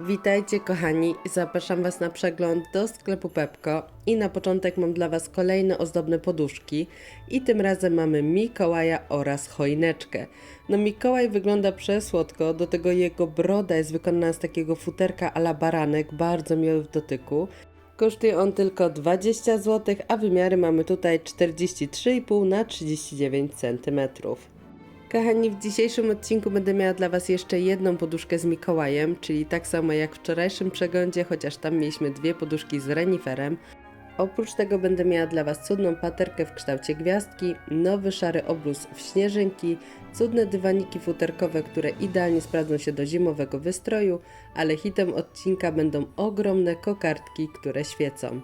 Witajcie kochani, zapraszam Was na przegląd do sklepu Pepko i na początek mam dla Was kolejne ozdobne poduszki i tym razem mamy Mikołaja oraz choineczkę. No Mikołaj wygląda przesłodko, do tego jego broda jest wykonana z takiego futerka ala baranek, bardzo miły w dotyku. Kosztuje on tylko 20 zł, a wymiary mamy tutaj 43,5 na 39 cm. Kochani, w dzisiejszym odcinku będę miała dla Was jeszcze jedną poduszkę z Mikołajem, czyli tak samo jak w wczorajszym przeglądzie, chociaż tam mieliśmy dwie poduszki z reniferem. Oprócz tego będę miała dla Was cudną paterkę w kształcie gwiazdki, nowy szary obluz w śnieżynki, cudne dywaniki futerkowe, które idealnie sprawdzą się do zimowego wystroju, ale hitem odcinka będą ogromne kokardki, które świecą.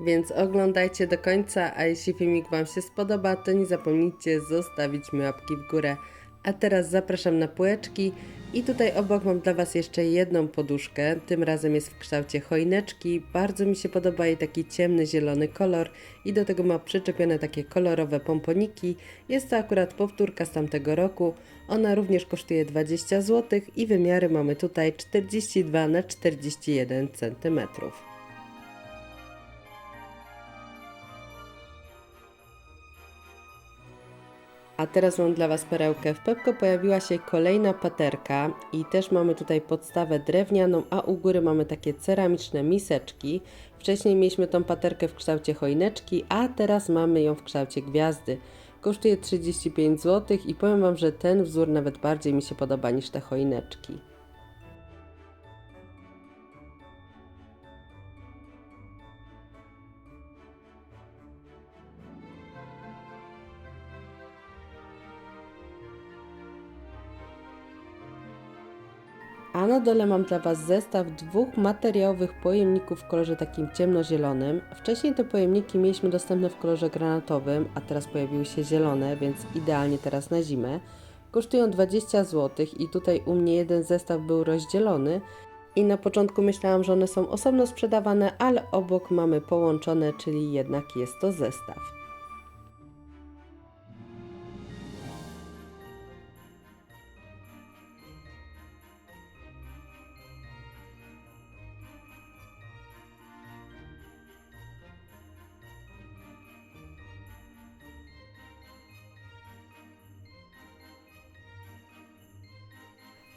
Więc oglądajcie do końca, a jeśli filmik Wam się spodoba, to nie zapomnijcie zostawić mi łapki w górę. A teraz zapraszam na półeczki i tutaj obok mam dla Was jeszcze jedną poduszkę, tym razem jest w kształcie choineczki, bardzo mi się podoba jej taki ciemny zielony kolor i do tego ma przyczepione takie kolorowe pomponiki, jest to akurat powtórka z tamtego roku, ona również kosztuje 20 zł i wymiary mamy tutaj 42 na 41 cm. A teraz mam dla Was perełkę. W Pepko pojawiła się kolejna paterka i też mamy tutaj podstawę drewnianą, a u góry mamy takie ceramiczne miseczki. Wcześniej mieliśmy tą paterkę w kształcie choineczki, a teraz mamy ją w kształcie gwiazdy. Kosztuje 35 zł i powiem Wam, że ten wzór nawet bardziej mi się podoba niż te choineczki. A na dole mam dla Was zestaw dwóch materiałowych pojemników w kolorze takim ciemnozielonym. Wcześniej te pojemniki mieliśmy dostępne w kolorze granatowym, a teraz pojawiły się zielone, więc idealnie teraz na zimę. Kosztują 20 zł i tutaj u mnie jeden zestaw był rozdzielony. I na początku myślałam, że one są osobno sprzedawane, ale obok mamy połączone, czyli jednak jest to zestaw.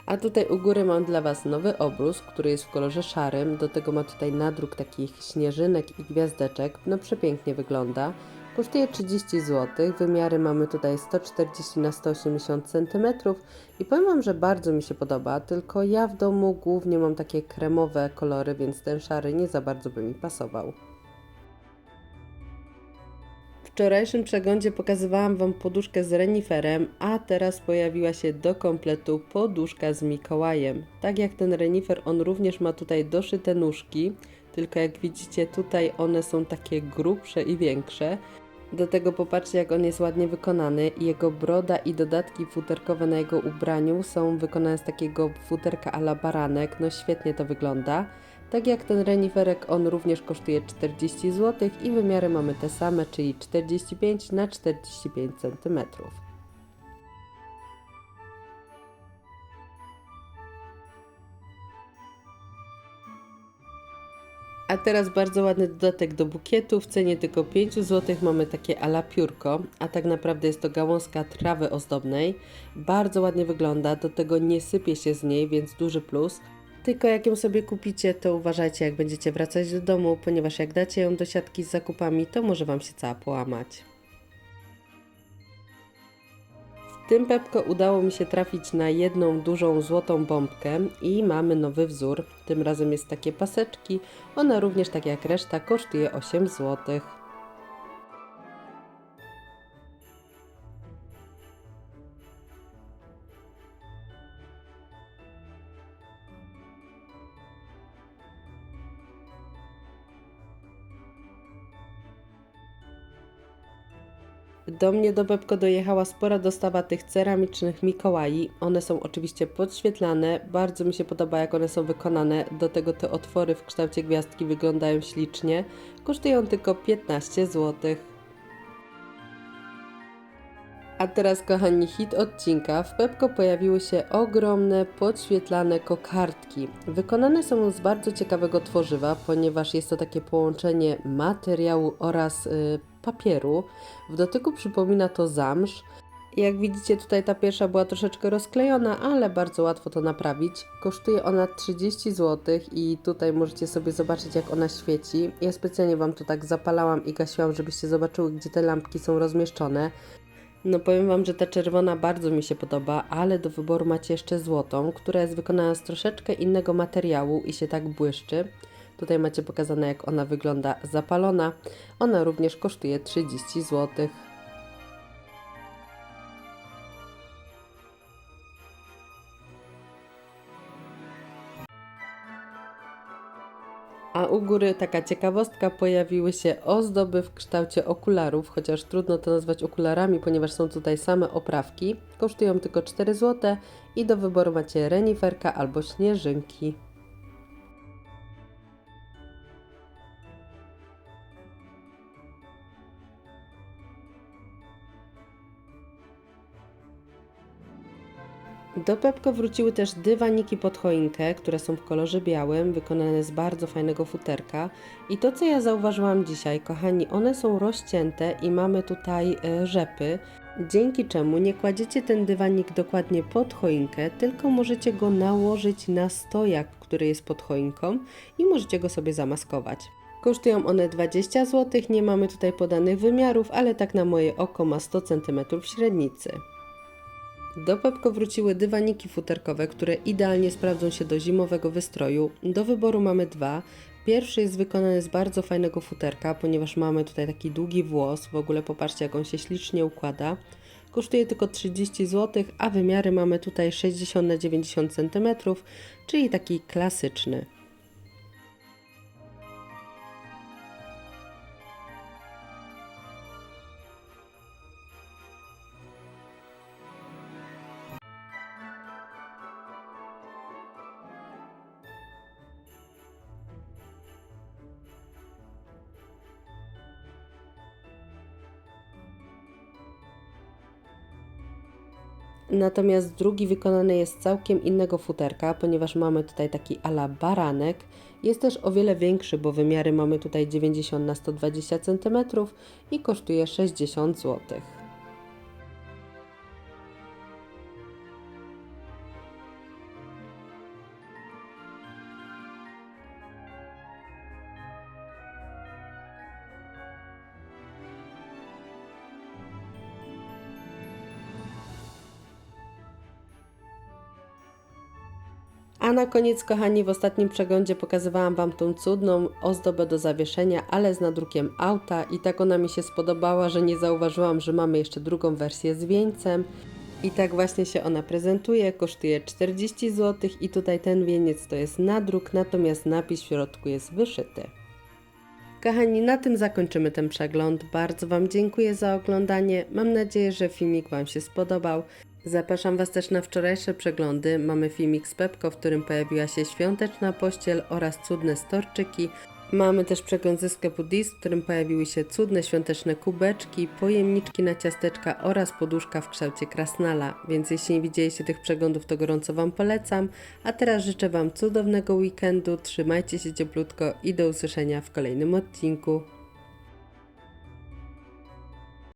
A tutaj u góry mam dla Was nowy obrus, który jest w kolorze szarym. Do tego ma tutaj nadruk takich śnieżynek i gwiazdeczek. No przepięknie wygląda. Kosztuje 30 zł. Wymiary mamy tutaj 140 na 180 cm i powiem Wam, że bardzo mi się podoba, tylko ja w domu głównie mam takie kremowe kolory, więc ten szary nie za bardzo by mi pasował. Wczorajszym przeglądzie pokazywałam Wam poduszkę z reniferem, a teraz pojawiła się do kompletu poduszka z Mikołajem. Tak jak ten renifer, on również ma tutaj doszyte nóżki, tylko jak widzicie tutaj one są takie grubsze i większe. Do tego popatrzcie jak on jest ładnie wykonany. Jego broda i dodatki futerkowe na jego ubraniu są wykonane z takiego futerka ala baranek. No świetnie to wygląda. Tak jak ten reniferek, on również kosztuje 40 zł i wymiary mamy te same, czyli 45 na 45 cm. A teraz bardzo ładny dodatek do bukietu. W cenie tylko 5 zł mamy takie ala piórko, a tak naprawdę jest to gałązka trawy ozdobnej. Bardzo ładnie wygląda, do tego nie sypie się z niej, więc duży plus. Tylko jak ją sobie kupicie, to uważajcie jak będziecie wracać do domu, ponieważ jak dacie ją do siatki z zakupami, to może Wam się cała połamać. W tym Pepko udało mi się trafić na jedną dużą złotą bombkę i mamy nowy wzór. Tym razem jest takie paseczki. Ona również tak jak reszta kosztuje 8 zł. Do mnie do Bebko dojechała spora dostawa tych ceramicznych Mikołai. One są oczywiście podświetlane. Bardzo mi się podoba, jak one są wykonane. Do tego te otwory w kształcie gwiazdki wyglądają ślicznie. Kosztują tylko 15 zł. A teraz, kochani, hit odcinka. W Pepko pojawiły się ogromne, podświetlane kokardki. Wykonane są z bardzo ciekawego tworzywa, ponieważ jest to takie połączenie materiału oraz y, papieru. W dotyku przypomina to zamsz. Jak widzicie, tutaj ta pierwsza była troszeczkę rozklejona, ale bardzo łatwo to naprawić. Kosztuje ona 30 zł i tutaj możecie sobie zobaczyć, jak ona świeci. Ja specjalnie Wam to tak zapalałam i gasiłam, żebyście zobaczyły, gdzie te lampki są rozmieszczone. No powiem Wam, że ta czerwona bardzo mi się podoba, ale do wyboru macie jeszcze złotą, która jest wykonana z troszeczkę innego materiału i się tak błyszczy. Tutaj macie pokazane, jak ona wygląda zapalona. Ona również kosztuje 30 zł. U góry taka ciekawostka, pojawiły się ozdoby w kształcie okularów, chociaż trudno to nazwać okularami, ponieważ są tutaj same oprawki. Kosztują tylko 4 zł i do wyboru macie reniferka albo śnieżynki. Do Pepko wróciły też dywaniki pod choinkę, które są w kolorze białym, wykonane z bardzo fajnego futerka. I to, co ja zauważyłam dzisiaj, kochani, one są rozcięte i mamy tutaj e, rzepy, dzięki czemu nie kładziecie ten dywanik dokładnie pod choinkę, tylko możecie go nałożyć na stojak, który jest pod choinką i możecie go sobie zamaskować. Kosztują one 20 zł, nie mamy tutaj podanych wymiarów, ale tak na moje oko ma 100 cm średnicy. Do Pepko wróciły dywaniki futerkowe, które idealnie sprawdzą się do zimowego wystroju. Do wyboru mamy dwa. Pierwszy jest wykonany z bardzo fajnego futerka, ponieważ mamy tutaj taki długi włos. W ogóle popatrzcie, jak on się ślicznie układa. Kosztuje tylko 30 zł, a wymiary mamy tutaj 60 na 90 cm, czyli taki klasyczny. Natomiast drugi wykonany jest z całkiem innego futerka, ponieważ mamy tutaj taki ala baranek. Jest też o wiele większy, bo wymiary mamy tutaj 90 na 120 cm i kosztuje 60 zł. A na koniec, kochani, w ostatnim przeglądzie pokazywałam Wam tą cudną ozdobę do zawieszenia, ale z nadrukiem auta i tak ona mi się spodobała, że nie zauważyłam, że mamy jeszcze drugą wersję z wieńcem. I tak właśnie się ona prezentuje, kosztuje 40 zł i tutaj ten wieniec to jest nadruk, natomiast napis w środku jest wyszyty. Kochani, na tym zakończymy ten przegląd. Bardzo Wam dziękuję za oglądanie. Mam nadzieję, że filmik Wam się spodobał. Zapraszam Was też na wczorajsze przeglądy. Mamy filmik z Pepko, w którym pojawiła się świąteczna pościel oraz cudne storczyki. Mamy też przegląd ze sklepu w którym pojawiły się cudne świąteczne kubeczki, pojemniczki na ciasteczka oraz poduszka w kształcie krasnala. Więc jeśli nie widzieliście tych przeglądów, to gorąco Wam polecam. A teraz życzę Wam cudownego weekendu, trzymajcie się cieplutko i do usłyszenia w kolejnym odcinku.